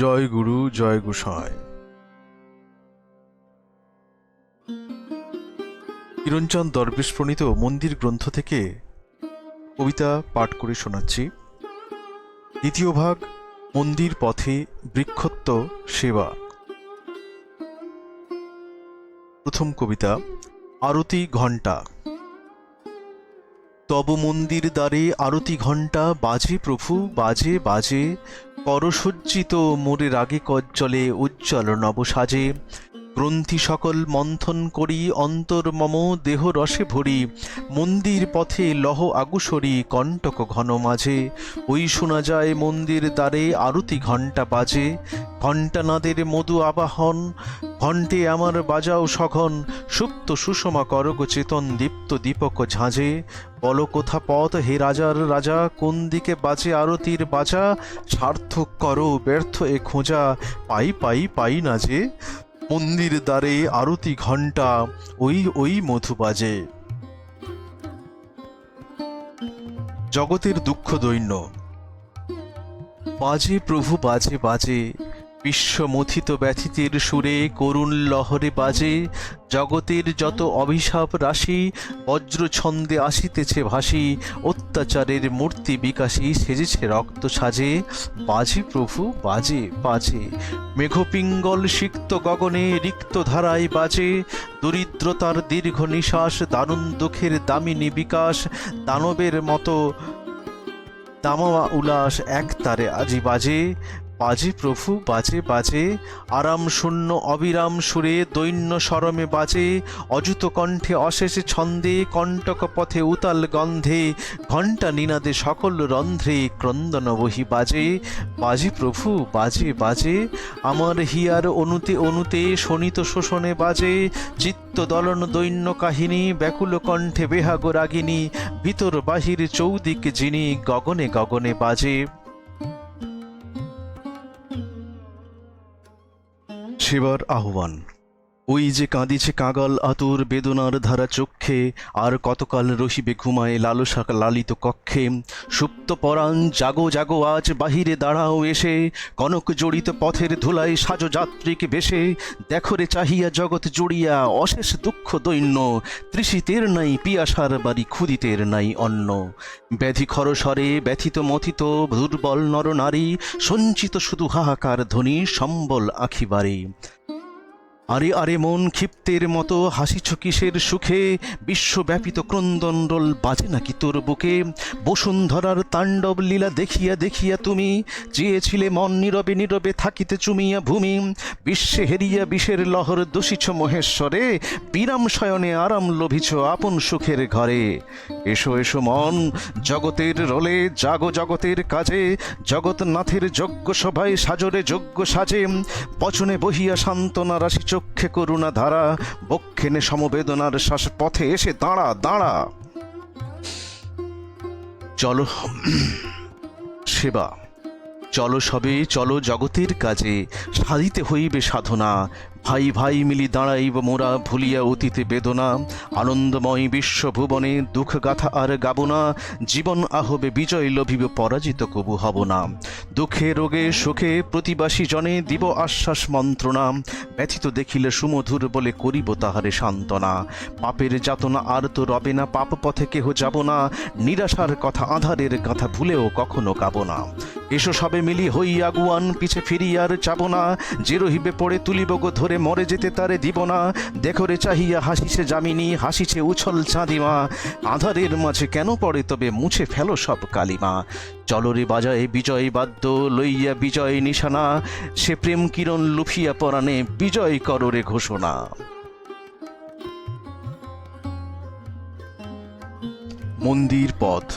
জয় গুরু, জয় গোসাই। কিরণচন্দ দরবেশ প্রণীত মন্দির গ্রন্থ থেকে কবিতা পাঠ করে শোনাচ্ছি। দ্বিতীয় ভাগ, মন্দির পথে বৃক্ষত্ব সেবা। প্রথম কবিতা, আরতি ঘণ্টা। তব মন্দির দ্বারে আরতি ঘণ্টা, বাজে প্রভু, বাজে বাজে করসজ্জিত মোরে রাগে কজ্জলে উজ্জ্বল নবসাজে। গ্রন্থি সকল মন্থন করি, অন্তর মম দেহ রসে ভরি। মন্দির পথে লহ আগুসরি, কণ্টক ঘন মাঝে। ওই শোনা যায় মন্দির দ্বারে আরতি ঘণ্টা বাজে। ঘণ্টানাদের মধু আবাহন ঘণ্টে আমার বাজাও সঘন, সুপ্ত সুষমা করগ চেতন দীপ্ত দীপক ঝাঁঝে। বল কোথা পথ হে রাজার রাজা, কোন দিকে বাজে আরতির বাজা? সার্থক করো, ব্যর্থ এ খোঁজা, পাই পাই পাই না যে। মন্দির দ্বারে আরতি ঘণ্টা, ওই ওই মধু বাজে। জগতের দুঃখ দৈন্য। বাজে প্রভু, বাজে বাজে। বিশ্বমথিত ব্যথিতের সুরে করুণ লহরে বাজে, জগতের যত অভিশাপ রাশি বজ্র ছন্দে আসিতেছে ভাসি, অত্যাচারের মূর্তি বিকাশী সেজেছে রক্ত সাজে, বাজে প্রভু, বাজে বাজে। মেঘপিঙ্গল সিক্ত গগনে রিক্ত ধারায় বাজে, দরিদ্রতার দীর্ঘ নিশ্বাস, দারুণ দুঃখের দামিনী বিকাশ, দানবের মতো দামাওয়া উল্লাস এক তারে আজি বাজে। বাজে প্রভু, বাজে বাজে। আরাম শূন্য, অবিরাম সুরে, দৈন্য সরমে বাজে। অযুত কণ্ঠে অশেষ ছন্দে, কণ্টক পথে উতাল গন্ধে। ঘণ্টা নিনাদে সকল রন্ধ্রে ক্রন্দন বহি বাজে। বাজে প্রভু, বাজে বাজে। আমার হিয়ার অনুতে অনুতে শোনিত শোষণে বাজে। চিত্ত দলন দৈন্য কাহিনী, ব্যাকুল কণ্ঠে বেহাগ রাগিনী। ভিতর বাহির চৌদিক যিনি গগনে গগনে বাজে। সেবার আহ্বান। ওই যে কাঁদিছে কাগাল আতুর বেদনার ধারা চক্ষে, আর কতকাল রহিবে ঘুমায় লালসা লালিত কক্ষে। সুপ্ত পরাণ, জাগো জাগো, আজ বাহিরে দাঁড়াও এসে, কনক জড়িত পথের ধুলায় সাজো যাত্রীক বেশে। দেখরে চাহিয়া জগৎ জুড়িয়া অশেষ দুঃখ দৈন্য তৃষিতের নাই, পিয়াসার বাড়ি ক্ষুদিতের নাই অন্ন। ব্যাধি খরস্বরে ব্যথিত মথিত, দুর্বল নরনারী সঞ্চিত শুধু হাহাকার ধ্বনি, সম্বল আখিবারে আরে আরে মন ক্ষিপ্তের মতো হাসিছ কিসের সুখে, বিশ্বব্যাপিত ক্রন্দণ্ডল বাজে নাকি তোর বুকে? বসুন্ধরার তাণ্ডব লীলা দেখিয়া দেখিয়া তুমি, চেয়েছিলে মন নীরবে নীরবে থাকিতে চুমিয়া ভূমি, বিশ্বে হেরিয়া বিষের লহর দোষিছ মহেশ্বরে, বিরাম শয়নে আরাম লোভিছ আপন সুখের ঘরে। এসো এসো মন, জগতের রোলে জাগো জগতের কাজে, জগৎনাথের যজ্ঞ সভায় সাজরে যজ্ঞ সাজে বচনে বহিয়া সান্ত্বনা রাশি চক্ষে করুণা ধারা, বক্ষেনে সমবেদনার শ্বাস পথে এসে দাঁড়া দাঁড়া। চলো, সেবা। চলো সবে, চলো জগতের কাজে, সাধিতে হইবে সাধনা। ভাই ভাই মিলি দাঁড়াইব মোরা ভুলিয়া অতীতে বেদনা। আনন্দময় বিশ্বভুবনে দুঃখ গাথা আর গাব না। জীবন আহবে বিজয় লভিব, পরাজিত কবু হব না। দুঃখে রোগে সুখে প্রতিবাসী জনে দিব আশ্বাস মন্ত্রণা। ব্যথিত দেখিলে সুমধুর বলে করিব তাহারে সান্ত্বনা। পাপের যাতনা আর তো রবে না, পাপ পথে কেহ যাব না। নিরাশার কথা আধারের কথা ভুলেও কখনো কাব না। এসো সবে মিলি হই আগুয়ান পিছে ফিরিয়ার চাব না। যে রহিবে পড়ে তুলিব গো ধরে মরে যেতে তারে দিব না। দেখরে চাহিয়া হাসিছে যামিনী হাসিছে উছল চাঁদিমা। আধারের মাঝে কেন পড়ে তবে মুছে ফেলো সব কালিমা। চলরে বাজায় বিজয় বাদ্য, লইয়া বিজয় নিশানা। সে প্রেম কিরণ লুফিয়া পরাণে বিজয় কররে ঘোষণা। মন্দির পথ,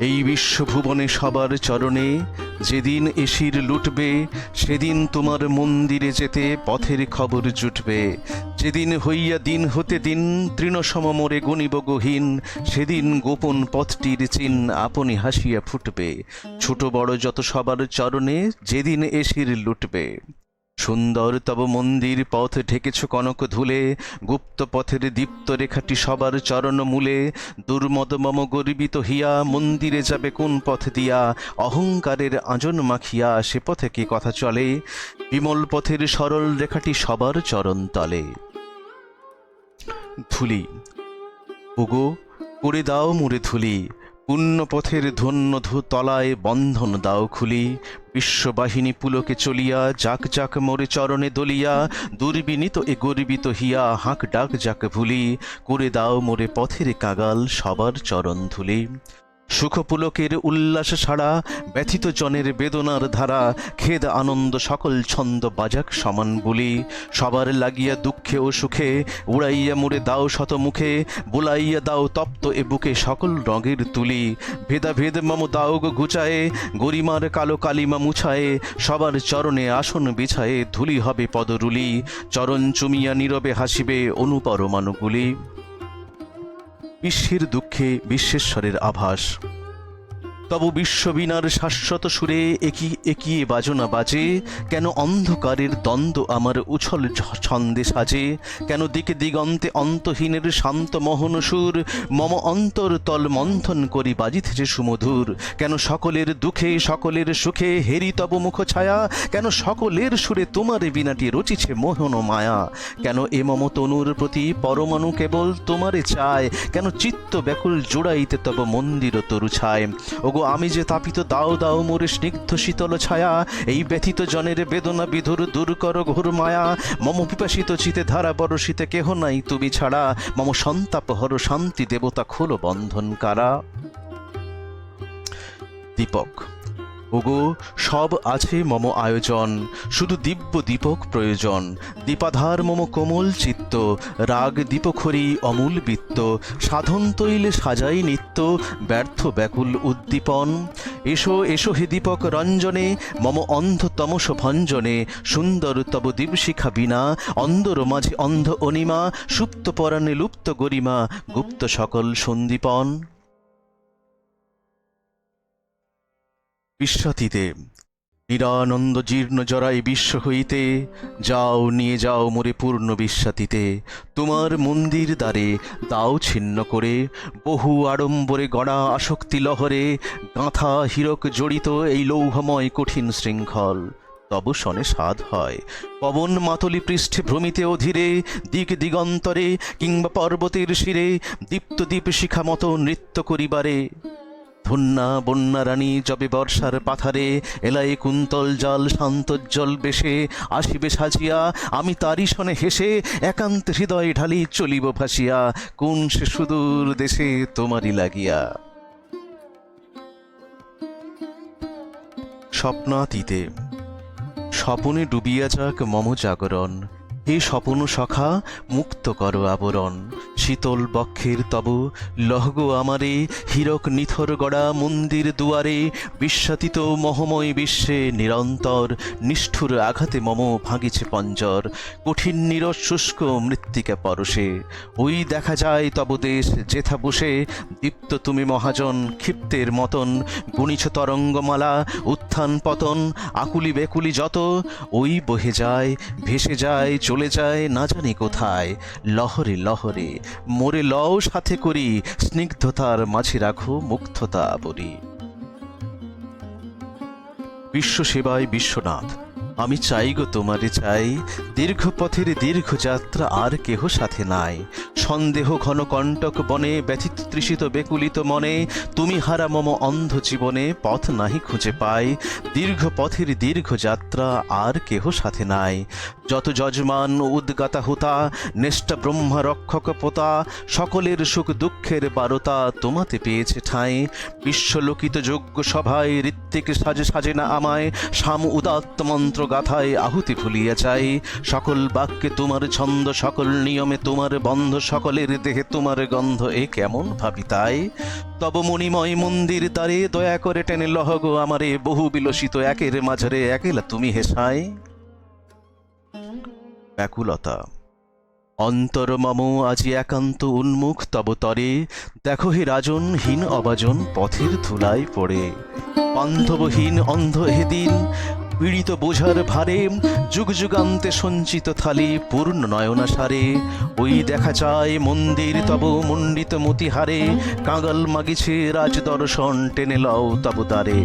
এই বিশ্বভুবনে সবার চরণে যেদিন এসির লুটবে, সেদিন তোমার মন্দিরে যেতে পথের খবর জুটবে। যেদিন হইয়া দিন হতে দিন তৃণসম মোরে গণিব গহীন, সেদিন গোপন পথটির চিন আপনি হাসিয়া ফুটবে। ছোট বড় যত সবার চরণে যেদিন এসির লুটবে। সুন্দর তব মন্দির পথ ঢেকেছ কনক ধুলে, গুপ্ত পথের দীপ্ত রেখাটি সবার চরণ মূলে। দুর্মদ মম গর্বিত হিয়া, মন্দিরে যাবে কোন পথ দিয়া? অহংকারের আঁজন মাখিয়া সে পথে কি কথা চলে? বিমল পথের সরল রেখাটি সবার চরণ তলে। ধুলি ওগো করে দাও মুড়ে ধুলি। পুণ্য পথের ধন্য তলায় বন্ধন দাও খুলি। বিশ্ববাহিনী পুলকে চলিয়া, যাক যাক মোরে চরণে দলিয়া। দুর্বিনীত এ গর্বিত হিয়া, হাঁক ডাক যাক ভুলি। করে দাও মোরে পথের কাগাল, সবার চরণ ধুলি। সুখপুলকের উল্লাস ছাড়া ব্যথিত জনের বেদনার ধারা, খেদ আনন্দ সকল ছন্দ বাজাক সমান বলি। সবার লাগিয়া দুঃখে ও সুখে, উড়াইয়া মুড়ে দাও শত মুখে, বুলাইয়া দাও তপ্ত এ বুকে সকল রঙের তুলি। ভেদাভেদ মম দাও গুচায়ে, গরিমার কালো কালিমা মুছায়ে, সবার চরণে আসন বিছায়ে ধুলি হবে পদরুলি। চরণ চুমিয়া নীরবে হাসিবে অনুপরমাণুগুলি। বিশ্বের দুঃখে বিশ্বেশ্বরের আভাস। তব বিশ্ববিনার শাশ্বত সুরে একই একিয়ে বাজনা বাজে। কেন অন্ধকারের দ্বন্দ্ব আমার উছল ছন্দে সাজে? কেন দিকে দিগন্তে অন্তহীনের শান্ত মোহন সুর? মম অন্তর তল মন্থন করি বাজিতেছে সুমধুর। কেন সকলের দুঃখে, সকলের সুখে হেরি তব মুখ ছায়া? কেন সকলের সুরে তোমার বিনাটি রচিছে মোহন মায়া? কেন এ মম তনুর প্রতি পরমাণু কেবল তোমারে চায়? কেন চিত্ত ব্যাকুল জোড়াইতে তব মন্দির তরু ছায়? ওগো আমি যে তাপিত, দাও দাও মোর স্নিগ্ধ শীতল ছায়া, এই ব্যথিত জনের বেদনা বিধুর দূর কর ঘোর মায়া। মম পিপাসিত চিতে ধারা বরশিতে কেহ নাই তুমি ছাড়া। মম সন্তাপ হর শান্তি দেবতা খোলো বন্ধন কারা। দীপক ওগো, সব আছে মম আয়োজন, শুধু দিব্য দীপক প্রয়োজন। দীপাধার মম কোমল চিত্ত, রাগ দীপখরি অমূল বৃত্ত, সাধন তৈলে সাজাই নিত্য, ব্যর্থ ব্যাকুল উদ্দীপন। এসো এসো হে দীপক রঞ্জনে, মম অন্ধ তমস ভঞ্জনে, সুন্দর তব দীপশিখা বিনা অন্দর মাঝে অন্ধ অনিমা, সুপ্ত পরাণে লুপ্ত গরিমা, গুপ্ত সকল সন্দীপন। বিশ্বতীতে নিরানন্দ জীর্ণ জরাই বিশ্ব হইতে, যাও নিয়ে যাও মোরে পূর্ণ বিশ্বাতীতে, তোমার মন্দির দ্বারে দাও ছিন্ন করে, বহু আড়ম্বরে গড়া আসক্তি লহরে, গাঁথা হীরক জড়িত এই লৌহময় কঠিন শৃঙ্খল। তব শনে সাধ হয়। পবন মাতলি পৃষ্ঠে ভ্রমিতে অধীরে, দিক দিগন্তরে কিংবা পর্বতের শিরে, দীপ্ত দীপ শিখা মতো নৃত্য করিবারে। ধন্যা বন্যা রানী যবে বর্ষার পাথারে, এলাই কুন্তল জল শান্তজ্জল বেশে, আসিবে সাজিয়া, আমি তারি শনে হেসে, একান্ত হৃদয় ঢালি চলিব ভাসিয়া, কোন সে সুদূর দেশে তোমারই লাগিয়া। স্বপ্নাতীতে, স্বপনে ডুবিয়া যাক মম জাগরণ হে স্বপন সখা, মুক্ত কর আবরণ। শীতল বক্ষের তব, লহগ আমারে, হীরক নিথর গড়া মন্দির দুয়ারে বিশ্বাতীত মহময় বিশ্বে নিরন্তর, নিষ্ঠুর আঘাতে মম ভাঙিছে পঞ্জর। কঠিন নিরস শুষ্ক মৃত্তিকা পরশে, ওই দেখা যায় তব দেশ যেথা বসে। দীপ্ত তুমি মহাজন, ক্ষিপ্তের মতন গুণিছ তরঙ্গমালা, উত্থান পতন আকুলি বেকুলি যত, ওই বহে যায়, ভেসে যায় যায় না জানি কোথায়। লহরে লহরে, মোরে লও সাথে করি, স্নিগ্ধতার মাঝে রাখো মুগ্ধতা বলি। বিশ্ব সেবায় বিশ্বনাথ আমি চাই গো তোমারে চাই। দীর্ঘ পথের দীর্ঘ যাত্রা আর কেহ সাথে নাই। সন্দেহ ঘন কণ্টক বনে, ব্যথিত তৃষিত বেকুলিত মনে, তুমি হারা মম অন্ধ জীবনে পথ নাহি খুঁজে পাই। দীর্ঘ পথের দীর্ঘ যাত্রা আর কেহ সাথে নাই। যত যজমান উদ্গাতা হোতা নেষ্টা ব্রহ্মা রক্ষক পোতা, সকলের সুখ দুঃখের বারতা তোমাতে পেয়েছে ঠাঁই। বিশ্বলোকিত যোগ্য সভায় ঋত্বিক সাজে সাজে না আমায় সাম উদাত্ত মন্ত্র গাথায় আহুতি ভুলিয়া চাই। সকল বাক্যে তোমার ছন্দ, সকল নিয়মে তোমার বন্ধ, সকলের দেহে তোমার গন্ধ, এ কেমন ভাবি তাই? তব মণিময় মন্দির দ্বারে দয়া করে টেনে লহগ আমারে, বহু বিলসিত একের মাঝারে একেলা তুমি হেসাই ব্যাকুলতা, অন্তর মম আজি একান্ত উন্মুখ, তব তরে দেখো হে রাজন, হীন অবাজন পথের ধুলায় পড়ে। বান্ধবহীন অন্ধ হেদিন পীড়িত বোঝার ভারে যুগ যুগান্তে সঞ্চিত থালি পূর্ণ নয়নাসারে। ওই দেখা যায় মন্দির তব মণ্ডিত মতিহারে, কাঙাল মাগিছে রাজ দর্শন টেনে লও তব দ্বারে।